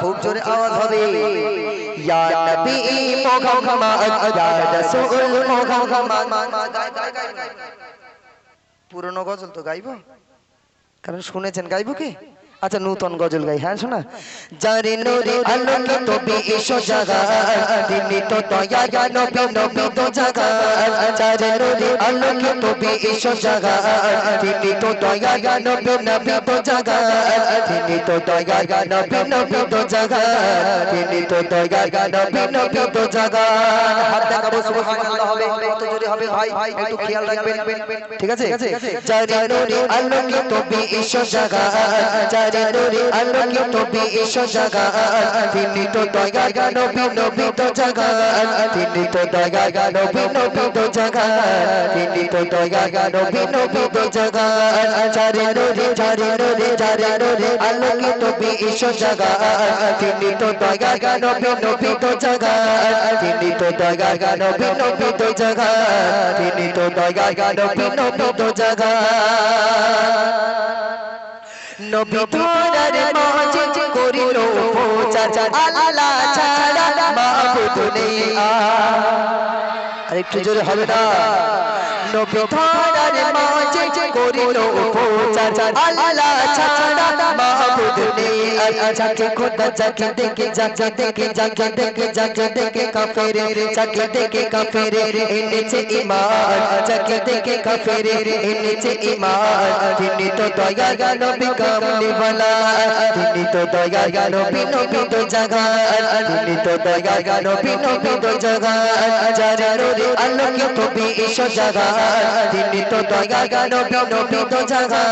খুব জোরে আওয়াজ হবে। পুরনো গজল তো গাইব? কারণ শুনেছেন গাইব কি? আচ্ছা নূতন গজল গাই হ্যাঁ শোনা জারে নূরে আলোকিত বিশ্ব জাগা তিনি তো দয়া গা নবী নবী তো জাগা জারে নূরে আলোকিত বিশ্ব জাগা তিনি তো দয়া গা নবী নবী তো জাগা তো দয়া গা নবী নবী তো জাগা তিনি তো দয়া গা নবী নবী তো জাগা হাত দেখাবো সুবহানাল্লাহ হবে কত জোরে হবে ভাই একটু খেয়াল রাখবেন ঠিক আছে জারে নূরে আলোকিত বিশ্ব জাগা জারে নূরে আলোকিত বিশ্ব জাগা তিনি তো দয়া নবী নবী তো জাগা তিনি তো দয়া নবী নবী তো জাগা তিনি তো দয়া নবী নবী তো জাগা জারে নূরে জারে নূরে জারে নূরে আলোকিত বিশ্ব জাগা তিনি তো দয়া নবী নবী তো জাগা তিনি তো দয়া নবী নবী তো জাগা তিনি তো দয়া নবী নবী তো জাগা নবী তোরার মাঝে করিল প্রচার আল্লাহ ছাড়া মাবুদ নেই। আর একটু জোরে হবে না? নবী তোরার মাঝে করিল প্রচার আল্লাহ ছাড়া যাকে খোদা যাকে দেখে যাকে দেখে যাকে দেখে যাকে দেখে কাফেরে যাকে দেখে কাফেরে এনেছে ঈমান যাকে দেখে কাফেরে এনেছে ঈমান তিনি তো দয়া গা নবী কামলি वाला তিনি তো দয়া গা নবী নবী তো জাগা তিনি তো দয়া গা নবী নবী তো জাগা যারে নূরে আলোকিত বিশ্ব জাগা তিনি তো দয়া গা নবী নবী তো জাগা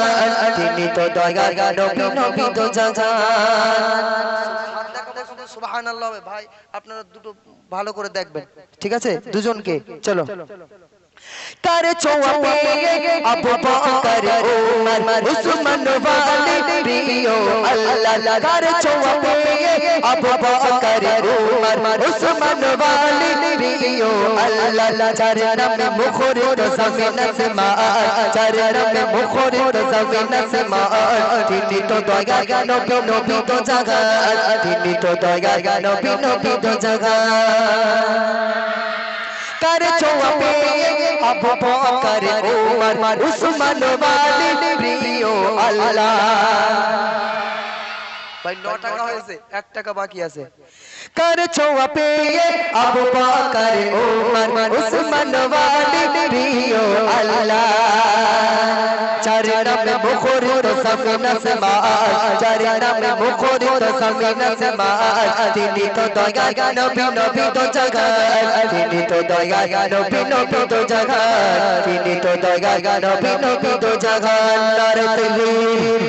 তিনি তো দয়া গা নবী নবী তো জাগা সুবহানাল্লাহ। ভাই আপনারা দুটো ভালো করে দেখবেন। ঠিক আছে? দুজনকে। চলো। কার ছোঁয়া পেয়ে আবু বকর উমর উসমান ওয়ালি প্রিয় আল্লাহ কার ছোঁয়া পেয়ে আবু বকর উমর উসমান ওয়ালি প্রিয় আল্লাহ যার নামে মুখরিত জমিন আসমান যার নামে মুখরিত জমিন আসমান তিনি তো দয়া গা নবী নবী তো জাগা তিনি তো দয়া গা নবী নবী তো জাগা कर ছোঁয়া পেয়ে আবু বকর উমর উসমান ওয়ালি প্রিয় আল্লাহ ভাই 9 টাকা হয়েছে 1 টাকা বাকি আছে कर ছোঁয়া পেয়ে আবু বকর উমর উসমান ওয়ালি প্রিয় আল্লাহ চার নামে নামে তিনি তো দয়া নবী নবী তো জাগা তিনি তো দয়া গা নবী নবী তো জাগা তিনি তো দয়া নবী নবী তো জাগা নারে তাকবীর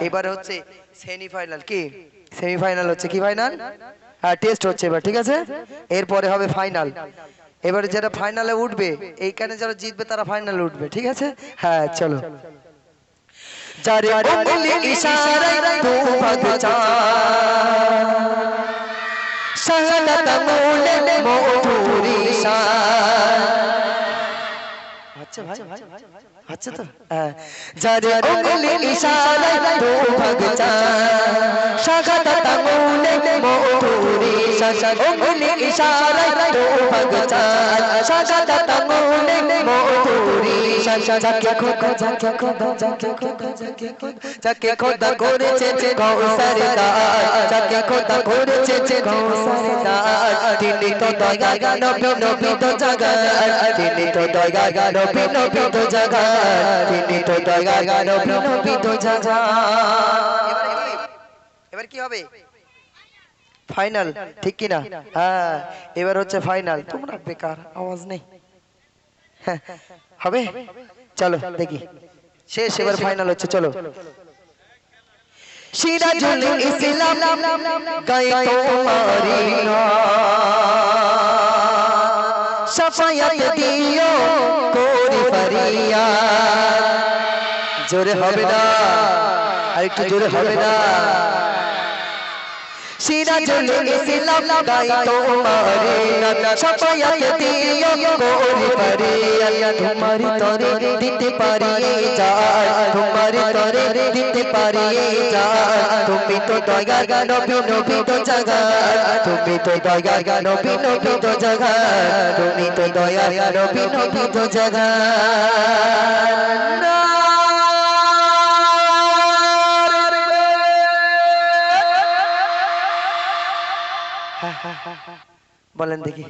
এবারে হচ্ছে সেমিফাইনাল কি সেমিফাইনাল হচ্ছে কি ফাইনাল হ্যাঁ টেস্ট হচ্ছে এবার ঠিক আছে এরপরে হবে ফাইনাল এবারে যারা ফাইনালে উঠবে, এইখানে যারা জিতবে তারা ফাইনালে উঠবে, ঠিক আছে? হ্যাঁ চলো। মধুরি আচ্ছা ভাই আচ্ছা তো। যারে উঙ্গলি ইশারায় তু মধুরি উঙ্গলি ইশারায় তু ভগচা শাহাদাত মুলে মধুরি শান যাকে খোদা যাকে খোদা যাকে খোদা যাকে খোদা যাকে খোদা করেছে যে গৌসারে দাস যাকে খোদা করেছে যে গৌসারে দাস তিনি তো দয়া গা নবী নবী তো জাগা তিনি তো দয়া গা নবী নবী জাগা তিনি তো দয়া গা নবী নবী তো জাগা এবার কি হবে? ফাইনাল ঠিক কি না হ্যাঁ এবার হচ্ছে ফাইনাল তোমরা বেকার আওয়াজ নেই। হ্যাঁ, হবে? চলো দেখি। শেষ এবার ফাইনাল হচ্ছে চলো। সিরাজুল ইসলাম তোমারি সাফায়াত দিও কোরি ফরিয়া জোরে হবে না। আরেকটু জোরে হবে না। সিরাজুল ইসলাম গাই তোমারে কোরি ফরিয়া তোমারি তরে দিতে পারি যা তোমারি দিতে পারি জান তুমি তো দয়ার নবী নবী তো জাগা তুমি তো দয়ার নবী নবী তো জাগা তুমি তো দয়ার নবী নবী তো জাগা বলেন দেখি